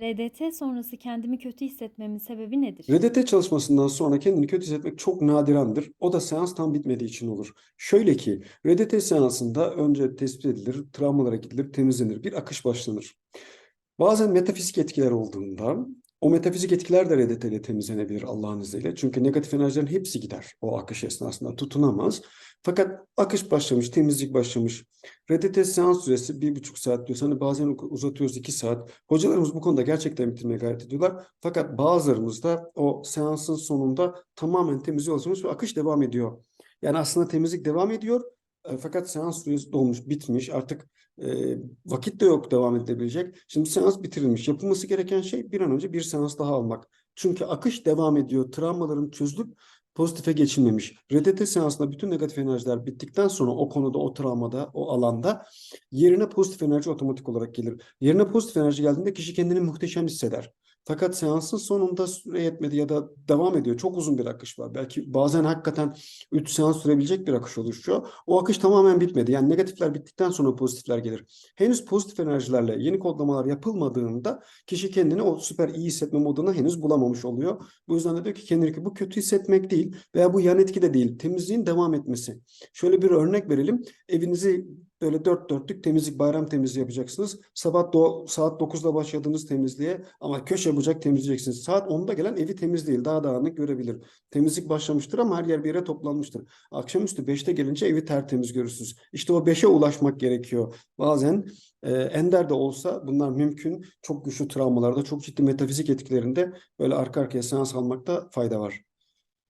RDT sonrası kendimi kötü hissetmemin sebebi nedir? RDT çalışmasından sonra kendini kötü hissetmek çok nadirandır. O da seans tam bitmediği için olur. Şöyle ki RDT seansında önce tespit edilir, travmalara gidilir, temizlenir. Bir akış başlanır. Bazen metafizik etkiler olduğunda o metafizik etkiler de RDT ile temizlenebilir Allah'ın izniyle. Çünkü negatif enerjilerin hepsi gider o akış esnasında tutunamaz. Fakat akış başlamış, temizlik başlamış. RDT seans süresi bir buçuk saat diyoruz. Hani bazen uzatıyoruz iki saat. Hocalarımız bu konuda gerçekten bitirmeye gayret ediyorlar. Fakat bazılarımız da o seansın sonunda tamamen temizliği oluşmuş ve akış devam ediyor. Yani aslında temizlik devam ediyor. E, Fakat seans süresi dolmuş, bitmiş. Artık e, vakit de yok devam edilebilecek. Şimdi seans bitirilmiş. Yapılması gereken şey bir an önce bir seans daha almak. Çünkü akış devam ediyor. Travmaların çözülüp pozitife geçilmemiş. RDT seansında bütün negatif enerjiler bittikten sonra o konuda, o travmada, o alanda yerine pozitif enerji otomatik olarak gelir. Yerine pozitif enerji geldiğinde kişi kendini muhteşem hisseder. Fakat seansın sonunda süre yetmedi ya da devam ediyor. Çok uzun bir akış var. Belki bazen hakikaten 3 seans sürebilecek bir akış oluşuyor. O akış tamamen bitmedi. Yani negatifler bittikten sonra pozitifler gelir. Henüz pozitif enerjilerle yeni kodlamalar yapılmadığında kişi kendini o süper iyi hissetme moduna henüz bulamamış oluyor. Bu yüzden de diyor ki kendini ki bu kötü hissetmek değil veya bu yan etki de değil. Temizliğin devam etmesi. Şöyle bir örnek verelim. Evinizi böyle dört dörtlük temizlik, bayram temizliği yapacaksınız. Sabah do- saat 9'da başladığınız temizliğe ama köşe bucak temizleyeceksiniz. Saat 10'da gelen evi temiz değil. Daha dağınık görebilir. Temizlik başlamıştır ama her yer bir yere toplanmıştır. Akşamüstü 5'te gelince evi tertemiz görürsünüz. İşte o 5'e ulaşmak gerekiyor. Bazen e, ender de olsa bunlar mümkün. Çok güçlü travmalarda, çok ciddi metafizik etkilerinde böyle arka arkaya seans almakta fayda var.